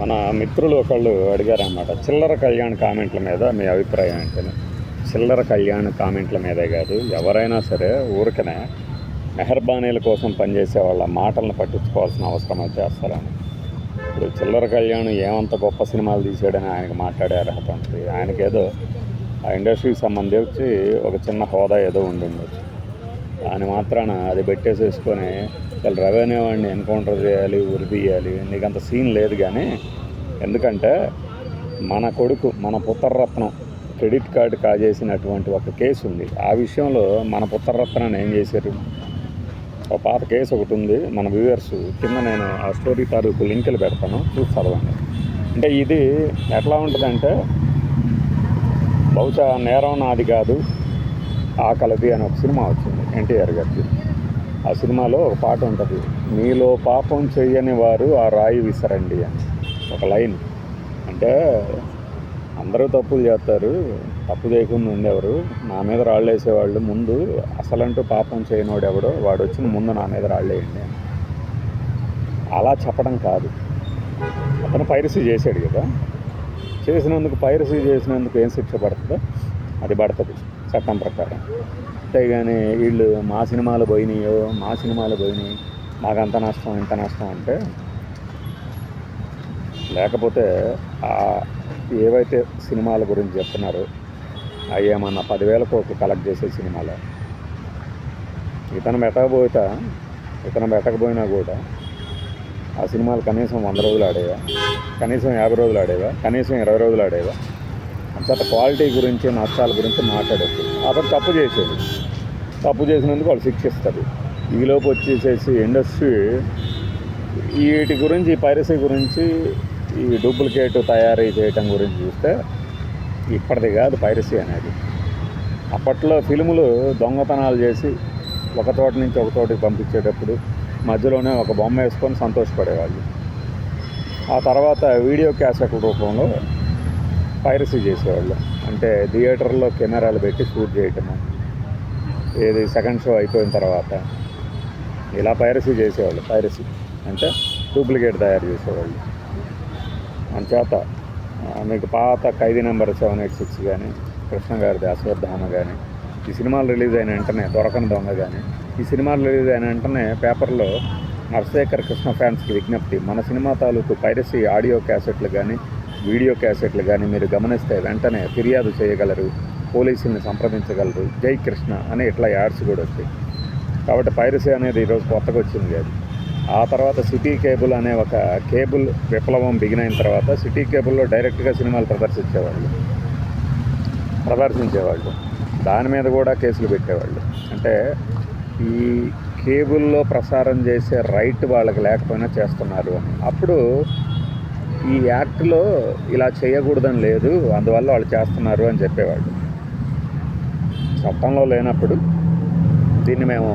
మన మిత్రులు ఒకళ్ళు అడిగారనమాట చిల్లర కళ్యాణ్ కామెంట్ల మీద మీ అభిప్రాయం ఏంటని. చిల్లర కళ్యాణ్ కామెంట్ల మీదే కాదు ఎవరైనా సరే ఊరికనే మెహర్బానీల కోసం పనిచేసే వాళ్ళ మాటలను పట్టించుకోవాల్సిన అవసరం అయితే అస్సలని ఇప్పుడు చిల్లర కళ్యాణ్ ఏమంత గొప్ప సినిమాలు తీసాడని ఆయనకు మాట్లాడే అర్హత ఉంటుంది ఆయనకేదో ఆ ఇండస్ట్రీకి సంబంధించి ఒక చిన్న హోదా ఏదో ఉండి ఉండొచ్చు. దాని మాత్రాన అది పెట్టేసేసుకొని అసలు రెవెన్యూ వాడిని ఎన్కౌంటర్ చేయాలి ఉరి తీయాలి నీకు అంత సీన్ లేదు కానీ ఎందుకంటే మన కొడుకు మన పుత్రరత్నం క్రెడిట్ కార్డు కాజేసినటువంటి ఒక కేసు ఉంది. ఆ విషయంలో మన పుత్రరత్నాన్ని ఏం చేశారు? ఒక పాత కేసు ఒకటి ఉంది. మన వ్యూవర్స్ కింద నేను ఆ స్టోరీ తాలూకు లింకులు పెడతాను. చూసి చదవండి. అంటే ఇది ఎట్లా ఉంటుందంటే బహుశా నేరం నాది కాదు. ఆకలది అని ఒక సినిమా వచ్చింది ఎన్టీఆర్ గారికి ఆ సినిమాలో ఒక పాట ఉంటుంది మీలో పాపం చెయ్యని వారు ఆ రాయి విసరండి అని. ఒక లైన్. అంటే అందరూ తప్పులు చేస్తారు తప్పు చేయకుండా ఉండేవారు. నా మీద రాళ్ళు వేసేవాళ్ళు ముందు అసలంటూ పాపం చేయనోడు ఎవడో వాడు వచ్చిన ముందు నా మీద రాళ్ళు వేయండి అని. అలా చెప్పడం కాదు. అతను పైరసీ చేశాడు కదా. చేసినందుకు పైరసీ చేసినందుకు ఏం శిక్ష పడుతుందో అది పడుతుంది. చట్టం ప్రకారం. అంతేగాని వీళ్ళు మా సినిమాలు పోయినాయో మా సినిమాలు పోయినాయి మాకు అంత నష్టం ఇంత నష్టం అంటే లేకపోతే ఏవైతే సినిమాల గురించి చెప్తున్నారో అవి ఏమన్నా పదివేల కోట్లు కలెక్ట్ చేసే సినిమాలు. ఇతను పెట్టకపోతా ఇతను పెట్టకపోయినా కూడా ఆ సినిమాలు కనీసం వంద రోజులు ఆడేవా? కనీసం యాభై రోజులు ఆడేవా? కనీసం ఇరవై రోజులు ఆడేవా? అంతట క్వాలిటీ గురించి నష్టాల గురించి మాట్లాడచ్చు అతను తప్పు చేసేది. తప్పు చేసినందుకు వాళ్ళు శిక్షిస్తారు ఈలోపు వచ్చేసేసి ఇండస్ట్రీ వీటి గురించి ఈ పైరసీ గురించి ఈ డూప్లికేట్ తయారీ చేయటం గురించి చూస్తే ఇప్పటిది కాదు పైరసీ అనేది. అప్పట్లో ఫిల్ములు దొంగతనాలు చేసి ఒక చోట నుంచి ఒక చోటికి పంపించేటప్పుడు మధ్యలోనే ఒక బొమ్మ వేసుకొని సంతోషపడేవాళ్ళు. ఆ తర్వాత వీడియో క్యాసెట్ల రూపంలో పైరసీ చేసేవాళ్ళు. అంటే థియేటర్లో కెమెరాలు పెట్టి షూట్ చేయటము. ఏది సెకండ్ షో అయిపోయిన తర్వాత ఇలా పైరసీ చేసేవాళ్ళు పైరసీ. అంటే డూప్లికేట్ తయారు చేసేవాళ్ళు. అంచేత మీకు పాత ఖైదీ నెంబర్ సెవెన్ ఎయిట్ సిక్స్ కానీ కృష్ణ గారిది అశ్వత్థామ కానీ ఈ సినిమాలు రిలీజ్ అయిన వెంటనే దొరకని దొంగ కానీ ఈ సినిమాలు రిలీజ్ అయిన వెంటనే పేపర్లో నర్శేఖర్ కృష్ణ ఫ్యాన్స్కి విజ్ఞప్తి మన సినిమా తాలూకు పైరసీ ఆడియో క్యాసెట్లు కానీ వీడియో క్యాసెట్లు కానీ మీరు గమనిస్తే వెంటనే ఫిర్యాదు చేయగలరు పోలీసుల్ని సంప్రదించగలరు. జై కృష్ణ అని ఇట్లా యాడ్స్ కూడా వచ్చాయి. కాబట్టి పైరసీ అనేది ఈరోజు కొత్తగా వచ్చింది కాదు. ఆ తర్వాత సిటీ కేబుల్ అనే ఒక కేబుల్ విప్లవం బిగిన్ అయిన తర్వాత సిటీ కేబుల్లో డైరెక్ట్గా సినిమాలు ప్రదర్శించేవాళ్ళు. ప్రదర్శించేవాళ్ళు. దాని మీద కూడా కేసులు పెట్టేవాళ్ళు. అంటే ఈ కేబుల్లో ప్రసారం చేసే రైట్ వాళ్ళకి లేకపోయినా చేస్తున్నారు అని. అప్పుడు ఈ యాక్ట్లో ఇలా చేయకూడదని లేదు అందువల్ల వాళ్ళు చేస్తున్నారు అని చెప్పేవాడు చట్టంలో లేనప్పుడు దీన్ని మేము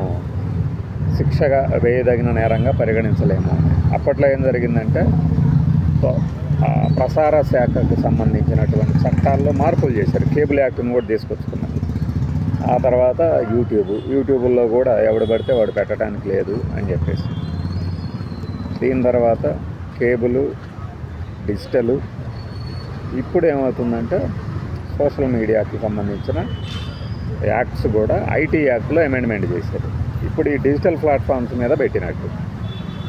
శిక్షగా వేయదగిన నేరంగా పరిగణించలేము. అప్పట్లో ఏం జరిగిందంటే ప్రసార శాఖకు సంబంధించినటువంటి చట్టాల్లో మార్పులు చేశారు. కేబుల్ యాక్ట్ని కూడా తీసుకొచ్చుకున్నారు. ఆ తర్వాత యూట్యూబ్ యూట్యూబ్లో కూడా ఎవడు పడితే వాడు పెట్టడానికి లేదు అని చెప్పేసి. దీని తర్వాత కేబుల్ డిజిటలు. ఇప్పుడు ఏమవుతుందంటే సోషల్ మీడియాకి సంబంధించిన యాక్ట్స్ కూడా ఐటీ యాక్ట్లో అమెండ్మెంట్ చేశారు. ఇప్పుడు ఈ డిజిటల్ ప్లాట్ఫామ్స్ మీద పెట్టినట్టు.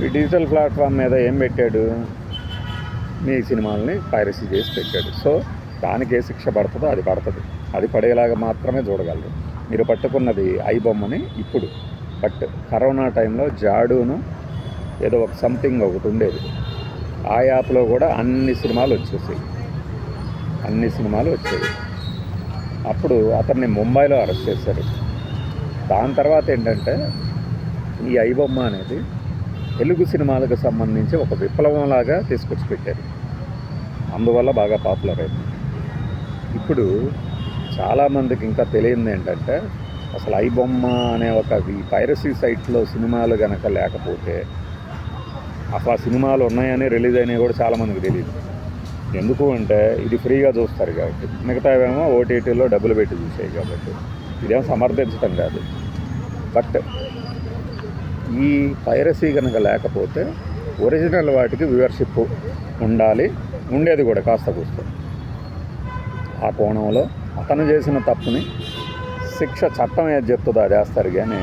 ఈ డిజిటల్ ప్లాట్ఫామ్ మీద ఏం పెట్టాడు? మీ సినిమాల్ని పైరసీ చేసి పెట్టాడు. సో దానికి ఏ శిక్ష పడుతుందో అది పడుతుంది. అది పడేలాగా మాత్రమే చూడగలరు. మీరు పట్టుకున్నది ఐ బొమ్మని ఇప్పుడు. బట్ కరోనా టైంలో జాడును ఏదో ఒక సంథింగ్ ఒకటి ఉండేది. ఆ యాప్లో కూడా అన్ని సినిమాలు వచ్చేసాయి. అన్ని సినిమాలు వచ్చాయి అప్పుడు అతన్ని ముంబైలో అరెస్ట్ చేశారు. దాని తర్వాత ఏంటంటే ఈ ఐబొమ్మ అనేది తెలుగు సినిమాలకు సంబంధించి ఒక విప్లవంలాగా తీసుకొచ్చి పెట్టారు అందువల్ల బాగా పాపులర్ అయింది. ఇప్పుడు చాలామందికి ఇంకా తెలియంది ఏంటంటే అసలు ఐబొమ్మ అనే ఒక ఈ పైరసీ సైట్లో సినిమాలు కనుక లేకపోతే ఆ సినిమాలు ఉన్నాయని రిలీజ్ అయినాయి కూడా చాలామందికి తెలియదు ఎందుకు అంటే ఇది ఫ్రీగా చూస్తారు కాబట్టి. మిగతావేమో ఓటీటీలో డబ్బులు పెట్టి చూసాయి కాబట్టి. ఇదేం సమర్థించడం కాదు. బట్ ఈ పైరసీ కనుక లేకపోతే ఒరిజినల్ వాటికి వ్యూవర్షిప్ ఉండాలి. ఉండేది కూడా కాస్త కూర్చో ఆ కోణంలో అతను చేసిన తప్పుని శిక్ష చట్టం ఏది చెప్తుందో అది వేస్తారు కానీ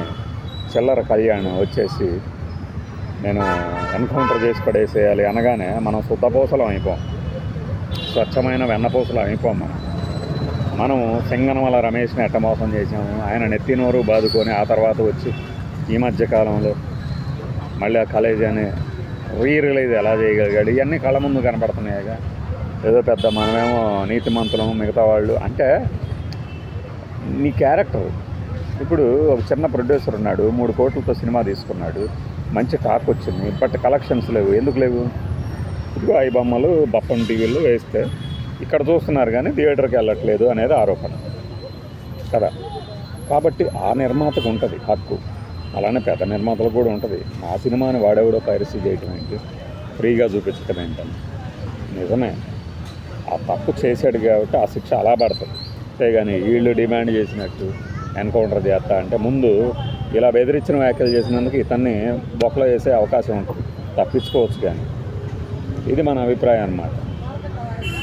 చిల్లర కళ్యాణం వచ్చేసి నేను ఎన్కౌంటర్ చేసి పడేసేయాలి అనగానే మనం శుద్ధపూసలం అయిపోం. స్వచ్ఛమైన వెన్నపూసలు అయిపోం మనం. మనం సింగనమల రమేష్ని ఎట్ట మోసం చేసాము ఆయన నెత్తినోరు బాదుకొని ఆ తర్వాత వచ్చి ఈ మధ్య కాలంలో మళ్ళీ ఆ కాలేజీ అని రీ రిలీజ్ ఎలా చేయగలిగాడు? ఇవన్నీ కళ్ళ ముందు కనపడుతున్నాయిగా. ఏదో పెద్ద మనమేమో నీతి మంతులం మిగతా వాళ్ళు. అంటే నీ క్యారెక్టర్. ఇప్పుడు ఒక చిన్న ప్రొడ్యూసర్ ఉన్నాడు మూడు కోట్లతో సినిమా తీసుకున్నాడు. మంచి టాక్ వచ్చింది. బట్ కలెక్షన్స్ లేవు. ఎందుకు లేవు? ఇదిగో ఐ బొమ్మలు బప్పం టీవీలో వేస్తే ఇక్కడ చూస్తున్నారు కానీ థియేటర్కి వెళ్ళట్లేదు అనేది ఆరోపణ. కదా? కాబట్టి ఆ నిర్మాతకు ఉంటుంది హక్కు. అలానే పెద్ద నిర్మాతలకు కూడా ఉంటుంది. ఆ సినిమాని వాడేవాడో పైరసీ చేయటం ఏంటి? ఫ్రీగా చూపించటం ఏంటని. నిజమే. ఆ తప్పు చేశాడు కాబట్టి ఆ శిక్ష అలా పడుతుంది. అంతేగాని వీళ్ళు డిమాండ్ చేసినట్టు ఎన్కౌంటర్ చేస్తా అంటే ముందు ఇలా బెదిరించిన వ్యాఖ్యలు చేసినందుకు ఇతన్ని బొక్కలో వేసే అవకాశం ఉంటుంది. తప్పించుకోవచ్చు కానీ. ఇది మన అభిప్రాయం అన్నమాట.